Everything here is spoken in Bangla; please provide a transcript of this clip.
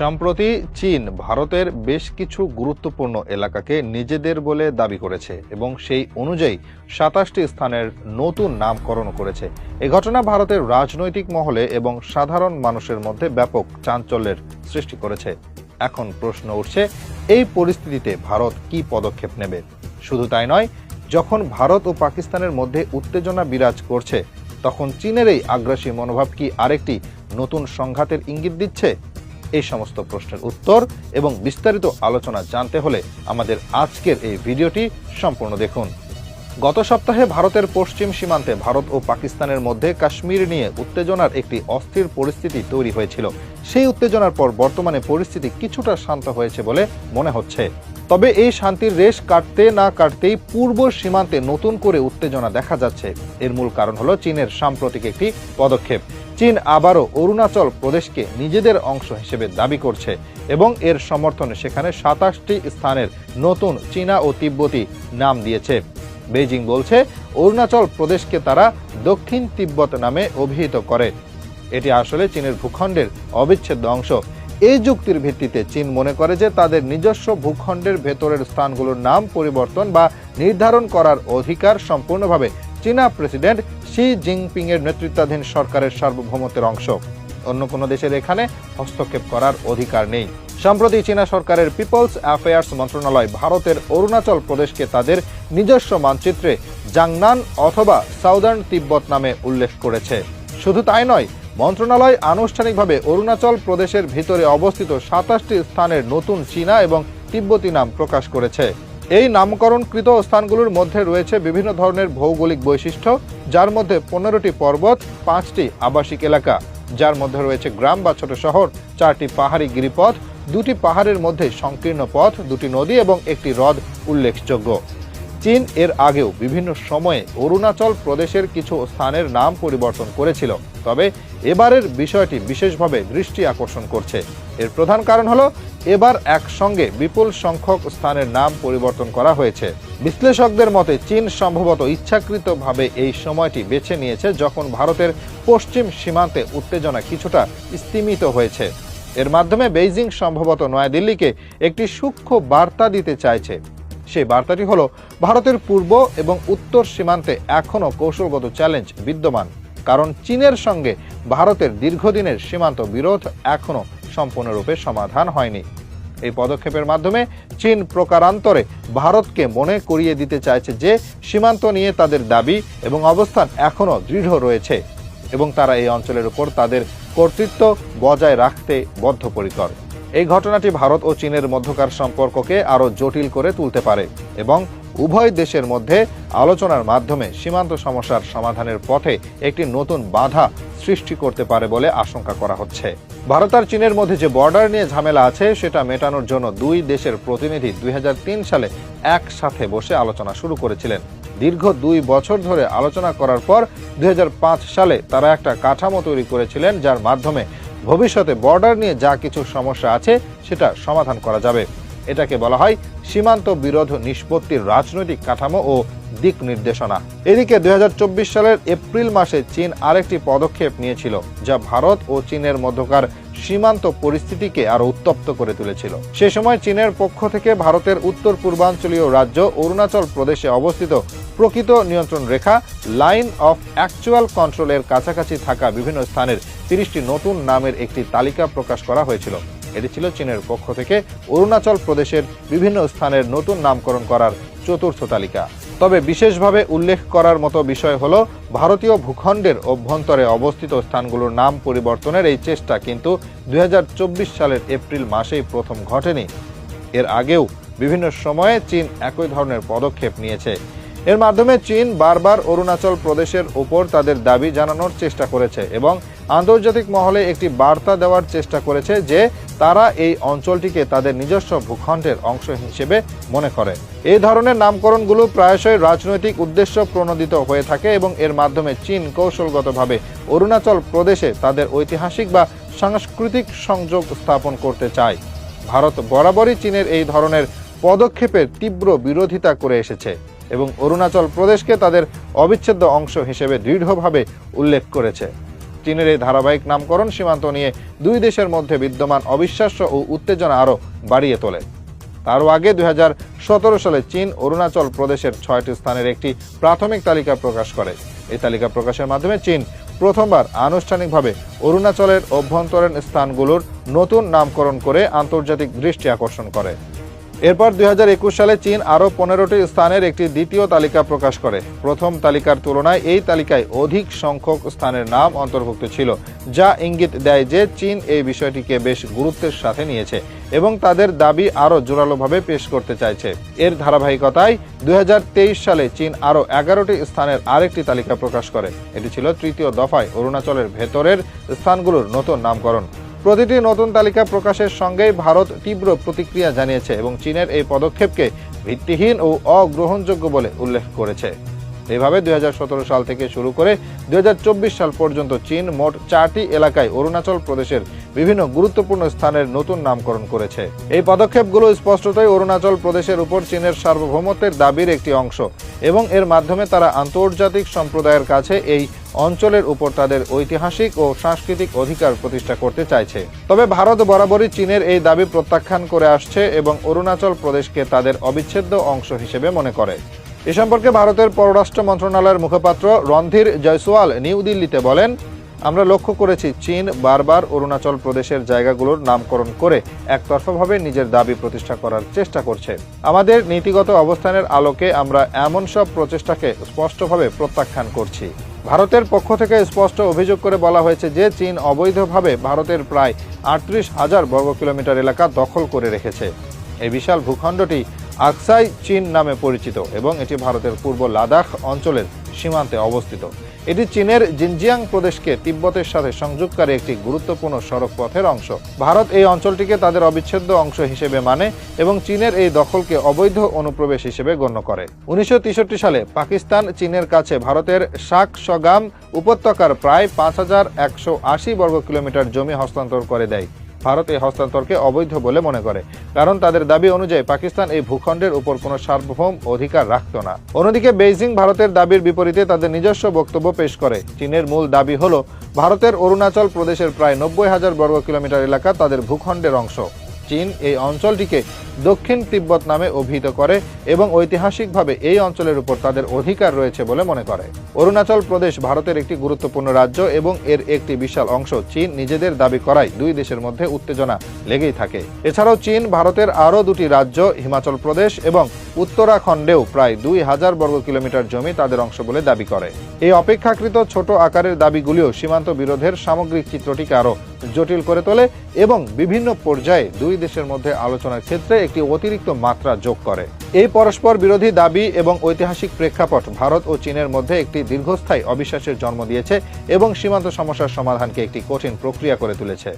সম্প্রতি চীন ভারতের বেশ কিছু গুরুত্বপূর্ণ এলাকাকে নিজেদের বলে দাবি করেছে এবং সেই অনুযায়ী সাতাশটি স্থানের নতুন নামকরণ করেছে। এ ঘটনা ভারতের রাজনৈতিক মহলে এবং সাধারণ মানুষের মধ্যে ব্যাপক চাঞ্চল্যের সৃষ্টি করেছে। এখন প্রশ্ন উঠছে, এই পরিস্থিতিতে ভারত কি পদক্ষেপ নেবে? শুধু তাই নয়, যখন ভারত ও পাকিস্তানের মধ্যে উত্তেজনা বিরাজ করছে, তখন চীনের এই আগ্রাসী মনোভাব কি আরেকটি নতুন সংঘাতের ইঙ্গিত দিচ্ছে? এই সমস্ত প্রশ্নের উত্তর এবং বিস্তারিত আলোচনা জানতে হলে আমাদের আজকের এই ভিডিওটি সম্পূর্ণ দেখুন। গত সপ্তাহে ভারতের পশ্চিম সীমান্তে ভারত ও পাকিস্তানের মধ্যে কাশ্মীর নিয়ে উত্তেজনার একটি অস্থির পরিস্থিতি তৈরি হয়েছিল। সেই উত্তেজনার পর বর্তমানে পরিস্থিতি কিছুটা শান্ত হয়েছে বলে মনে হচ্ছে। তবে এই শান্তির রেশ কাটতে না কাটতেই পূর্ব সীমান্তে নতুন করে উত্তেজনা দেখা যাচ্ছে। এর মূল কারণ হলো চীনের সাম্প্রতিক একটি পদক্ষেপ। চীন আবারও অরুণাচল প্রদেশকে নিজেদের অংশ হিসেবে দাবি করছে এবং এর সমর্থনে সেখানে সাতাশটি স্থানের নতুন চীনা ও তিব্বতী নাম দিয়েছে। বেজিং বলছে, অরুণাচল প্রদেশকে তারা দক্ষিণ তিব্বত নামে অভিহিত করে। এটি আসলে চীনের ভূখণ্ডের অবিচ্ছেদ্য অংশ। এই যুক্তির ভিত্তিতে চীন মনে করে যে তাদের নিজস্ব ভূখণ্ডের ভেতরের স্থানগুলোর নাম পরিবর্তন বা নির্ধারণ করার অধিকার সম্পূর্ণভাবে চীনা প্রেসিডেন্ট শি জিনপিং এর নেতৃত্বাধীন সরকারের সার্বভৌমত্বের অংশ। অন্য কোনো দেশের এখানে হস্তক্ষেপ করার অধিকার নেই। সম্প্রতি চীনা সরকারের পিপলস অ্যাফেয়ার্স মন্ত্রণালয় ভারতের অরুণাচল প্রদেশকে তাদের নিজস্ব মানচিত্রে জাংনান অথবা সাউদার্ন তিব্বত নামে উল্লেখ করেছে। শুধু তাই নয়, মন্ত্রণালয় আনুষ্ঠানিকভাবে অরুণাচল প্রদেশের ভিতরে অবস্থিত সাতাশটি স্থানের নতুন চীনা এবং তিব্বতী নাম প্রকাশ করেছে। এই নামকরণকৃত স্থানগুলোর মধ্যে রয়েছে বিভিন্ন ধরনের ভৌগোলিক বৈশিষ্ট্য, যার মধ্যে পনেরোটি পর্বত, পাঁচটি আবাসিক এলাকা। যার মধ্যে রয়েছে গ্রাম বা ছোট শহর, চারটি পাহাড়ি গিরিপথ, দুটি পাহাড়ের মধ্যে সংকীর্ণ পথ, দুটি নদী এবং একটি হ্রদ উল্লেখযোগ্য। চীন এর আগেও বিভিন্ন সময়ে অরুণাচল প্রদেশের কিছু স্থানের নাম পরিবর্তন করেছিল। তবে এবারের বিষয়টি বিশেষভাবে দৃষ্টি আকর্ষণ করছে। এর প্রধান কারণ হলো, এবার একসঙ্গে বিপুল সংখ্যক স্থানের নাম পরিবর্তন করা হয়েছে। বিশ্লেষকদের মতে, চীন সম্ভবত ইচ্ছাকৃতভাবে এই সময়টি বেছে নিয়েছে যখন ভারতের পশ্চিম সীমান্তে উত্তেজনা কিছুটা স্তিমিত হয়েছে। এর মাধ্যমে বেইজিং সম্ভবত নয়াদিল্লিকে একটি সূক্ষ্ম বার্তা দিতে চাইছে। সেই বার্তাটি হলো, ভারতের পূর্ব এবং উত্তর সীমান্তে এখনও কৌশলগত চ্যালেঞ্জ বিদ্যমান, কারণ চীনের সঙ্গে ভারতের দীর্ঘদিনের সীমান্ত বিরোধ এখনও সম্পূর্ণরূপে সমাধান হয়নি। এই পদক্ষেপের মাধ্যমে চীন প্রকারান্তরে ভারতকে মনে করিয়ে দিতে চাইছে যে, সীমান্ত নিয়ে তাদের দাবি এবং অবস্থান এখনও দৃঢ় রয়েছে এবং তারা এই অঞ্চলের উপর তাদের কর্তৃত্ব বজায় রাখতে বদ্ধপরিকর। এই ঘটনাটি ভারত ও চীনের মধ্যকার সম্পর্ককে আরও জটিল করে তুলতে পারে এবং উভয় দেশের মধ্যে আলোচনার মাধ্যমে সীমান্ত সমস্যার সমাধানের পথে একটি নতুন বাধা সৃষ্টি করতে পারে বলে আশঙ্কা করা হচ্ছে। ভারত আর চীনের মধ্যে যে বর্ডার নিয়ে ঝামেলা আছে, সেটা মেটানোর জন্য দুই দেশের প্রতিনিধি দুই হাজার তিন সালে একসাথে বসে আলোচনা শুরু করেছিলেন। দীর্ঘ দুই বছর ধরে আলোচনা করার পর দুই হাজার পাঁচ সালে তারা একটা কাঠামো তৈরি করেছিলেন, যার মাধ্যমে ভবিষ্যতে বর্ডার নিয়ে যা কিছু সমস্যা আছে, সেটা সমাধান করা যাবে। এটাকে বলা হয় সীমান্ত বিরোধ নিষ্পত্তির রাজনৈতিক কাঠামো ও দিক নির্দেশনা। এদিকে দুই হাজার চব্বিশ সালের এপ্রিল মাসে চীন আরেকটি পদক্ষেপ নিয়েছিল, যা ভারত ও চীনের মধ্যকার সীমান্ত পরিস্থিতিকে আরও উত্তপ্ত করে তুলেছিল। সে সময় চীনের পক্ষ থেকে ভারতের উত্তর পূর্বাঞ্চলীয় রাজ্য অরুণাচল প্রদেশে অবস্থিত প্রকৃত নিয়ন্ত্রণ রেখা, লাইন অফ অ্যাকচুয়াল কন্ট্রোলের কাছাকাছি থাকা বিভিন্ন স্থানের তিরিশটি নতুন নামের একটি তালিকা প্রকাশ করা হয়েছিল। এটি ছিল চীনের পক্ষ থেকে অরুণাচল প্রদেশের বিভিন্ন স্থানের নতুন নামকরণ করার চতুর্থ তালিকা। তবে বিশেষভাবে উল্লেখ করার মতো বিষয় হল, ভারতীয় ভূখণ্ডের অভ্যন্তরে অবস্থিত স্থানগুলোর নাম পরিবর্তনের এই চেষ্টা কিন্তু দু হাজার চব্বিশ সালের এপ্রিল মাসেই প্রথম ঘটেনি। এর আগেও বিভিন্ন সময়ে চীন একই ধরনের পদক্ষেপ নিয়েছে। এর মাধ্যমে চীন বারবার অরুণাচল প্রদেশের উপর তাদের দাবি জানানোর চেষ্টা করেছে এবং আন্তর্জাতিক মহলে একটি বার্তা দেওয়ার চেষ্টা করেছে যে তারা এই অঞ্চলটিকে তাদের নিজস্ব ভূখণ্ডের অংশ হিসেবে মনে করে। এই ধরনের নামকরণগুলো প্রায়শই রাজনৈতিক উদ্দেশ্য প্রণোদিত হয়ে থাকে এবং এর মাধ্যমে চীন কৌশলগতভাবে অরুণাচল প্রদেশে তাদের ঐতিহাসিক বা সাংস্কৃতিক সংযোগ স্থাপন করতে চায়। ভারত বরাবরই চীনের এই ধরনের পদক্ষেপের তীব্র বিরোধিতা করে এসেছে। এবং অরুণাচল প্রদেশকে তাদের অবিচ্ছেদ্য অংশ হিসেবে দৃঢ়ভাবে উল্লেখ করেছে। চীনের এই ধারাবাহিক নামকরণ সীমান্ত নিয়ে দুই দেশের মধ্যে বিদ্যমান অবিশ্বাস্য ও উত্তেজনা আরও বাড়িয়ে তোলে। তারও আগে দু হাজার সতেরো সালে চীন অরুণাচল প্রদেশের ছয়টি স্থানের একটি প্রাথমিক তালিকা প্রকাশ করে। এই তালিকা প্রকাশের মাধ্যমে চীন প্রথমবার আনুষ্ঠানিকভাবে অরুণাচলের অভ্যন্তরীণ স্থানগুলোর নতুন নামকরণ করে আন্তর্জাতিক দৃষ্টি আকর্ষণ করে। এরপর দুই হাজার একুশ সালে চীন আরও পনেরোটি স্থানের একটি দ্বিতীয় তালিকা প্রকাশ করে। প্রথম তালিকার তুলনায় এই তালিকায় অধিক সংখ্যক স্থানের নাম অন্তর্ভুক্ত ছিল, যা ইঙ্গিত দেয় যে চীন এই বিষয়টিকে বেশ গুরুত্বের সাথে নিয়েছে এবং তাদের দাবি আরও জোরালোভাবে পেশ করতে চাইছে। এর ধারাবাহিকতায় দুই হাজার তেইশ সালে চীন আরও এগারোটি স্থানের আরেকটি তালিকা প্রকাশ করে। এটি ছিল তৃতীয় দফায় অরুণাচলের ভেতরের স্থানগুলোর নতুন নামকরণ। প্রতিটি নতুন তালিকা প্রকাশের সঙ্গেই ভারত তীব্র প্রতিক্রিয়া জানিয়েছে এবং চীনের এই পদক্ষেপকে ভিত্তিহীন ও অগ্রহণযোগ্য বলে উল্লেখ করেছে। এভাবে দুই হাজার সতেরো সাল থেকে শুরু করে দুই হাজার চব্বিশ সাল পর্যন্ত চীন মোট চারটি এলাকায় অরুণাচল প্রদেশের বিভিন্ন গুরুত্বপূর্ণ স্থানের নতুন নামকরণ করেছে। এই পদক্ষেপগুলো স্পষ্টতই অরুণাচল প্রদেশের উপর চীনের সার্বভৌমত্বের দাবির একটি অংশ এবং এর মাধ্যমে তারা আন্তর্জাতিক সম্প্রদায়ের কাছে এই অঞ্চলের উপর তাদের ঐতিহাসিক ও সাংস্কৃতিক অধিকার প্রতিষ্ঠা করতে চাইছে। তবে ভারত বরাবরই চীনের এই দাবি প্রত্যাখ্যান করে আসছে এবং অরুণাচল প্রদেশকে তাদের অবিচ্ছেদ্য অংশ হিসেবে মনে করে। এ সম্পর্কে ভারতের পররাষ্ট্র মন্ত্রণালয়ের মুখপাত্র রণধীর জয়সওয়াল নিউ দিল্লিতে বলেন, আমরা লক্ষ্য করেছি চীন বারবার অরুণাচল প্রদেশের জায়গাগুলোর নামকরণ করে একতরফাভাবে নিজের দাবি প্রতিষ্ঠা করার চেষ্টা করছে। আমাদের নীতিগত অবস্থানের আলোকে আমরা এমন সব প্রচেষ্টাকে স্পষ্টভাবে প্রত্যাখ্যান করছি। ভারতের পক্ষ থেকে স্পষ্ট অভিযোগ করে বলা হয়েছে যে, চীন অবৈধভাবে ভারতের প্রায় আটত্রিশ হাজার বর্গ কিলোমিটার এলাকা দখল করে রেখেছে। এই বিশাল ভূখণ্ডটি আকসাই চীন নামে পরিচিত এবং এটি ভারতের পূর্ব লাদাখ অঞ্চলের সীমান্তে অবস্থিত। এটি চীনের জিনজিয়াং প্রদেশকে তিব্বতের সাথে সংযোগকারী একটি গুরুত্বপূর্ণ সড়ক পথের অংশ। ভারত এই অঞ্চলটিকে তাদের অবিচ্ছেদ্য অংশ হিসেবে মানে এবং চীনের এই দখলকে অবৈধ অনুপ্রবেশ হিসেবে গণ্য করে। উনিশশো তেষট্টি সালে পাকিস্তান চীনের কাছে ভারতের শাক সগাম উপত্যকার প্রায় পাঁচ হাজার একশো আশি বর্গ কিলোমিটার জমি হস্তান্তর করে দেয়। ভারত এই হস্তান্তরকে অবৈধ বলে মনে করে, কারণ তাদের দাবি অনুযায়ী পাকিস্তান এই ভূখণ্ডের উপর কোনো সার্বভৌম অধিকার রাখত না। অন্যদিকে বেইজিং ভারতের দাবির বিপরীতে তাদের নিজস্ব বক্তব্য পেশ করে। চীনের মূল দাবি হল, ভারতের অরুণাচল প্রদেশের প্রায় নব্বই হাজার বর্গ কিলোমিটার এলাকা তাদের ভূখণ্ডের অংশ। চীন এই অঞ্চলটিকে দক্ষিণ তিব্বত নামে অভিহিত করে এবং ঐতিহাসিকভাবে এই অঞ্চলের উপর তাদের অধিকার রয়েছে বলে মনে করে। অরুণাচল প্রদেশ ভারতের একটি গুরুত্বপূর্ণ রাজ্য এবং এর একটি বিশাল অংশ চীন নিজেদের দাবি করায় দুই দেশের মধ্যে উত্তেজনা লেগেই থাকে। এছাড়াও চীন ভারতের আরও দুটি রাজ্য, হিমাচল প্রদেশ এবং উত্তরাখণ্ডেও প্রায় দুই হাজার বর্গ কিলোমিটার জমি তাদের অংশ বলে দাবি করে। এই অপেক্ষাকৃত ছোট আকারের দাবিগুলিও সীমান্ত বিরোধের সামগ্রিক চিত্রটিকে আরও জটিল করে তোলে এবং বিভিন্ন পর্যায়ে দুই দেশের মধ্যে আলোচনার ক্ষেত্রে একটি অতিরিক্ত মাত্রা যোগ করে। এই পরস্পর বিরোধী দাবি এবং ঐতিহাসিক প্রেক্ষাপট ভারত ও চীনের মধ্যে একটি দীর্ঘস্থায়ী অবিশ্বাসের জন্ম দিয়েছে এবং সীমান্ত সমস্যার সমাধানকে একটি কঠিন প্রক্রিয়া করে তুলেছে।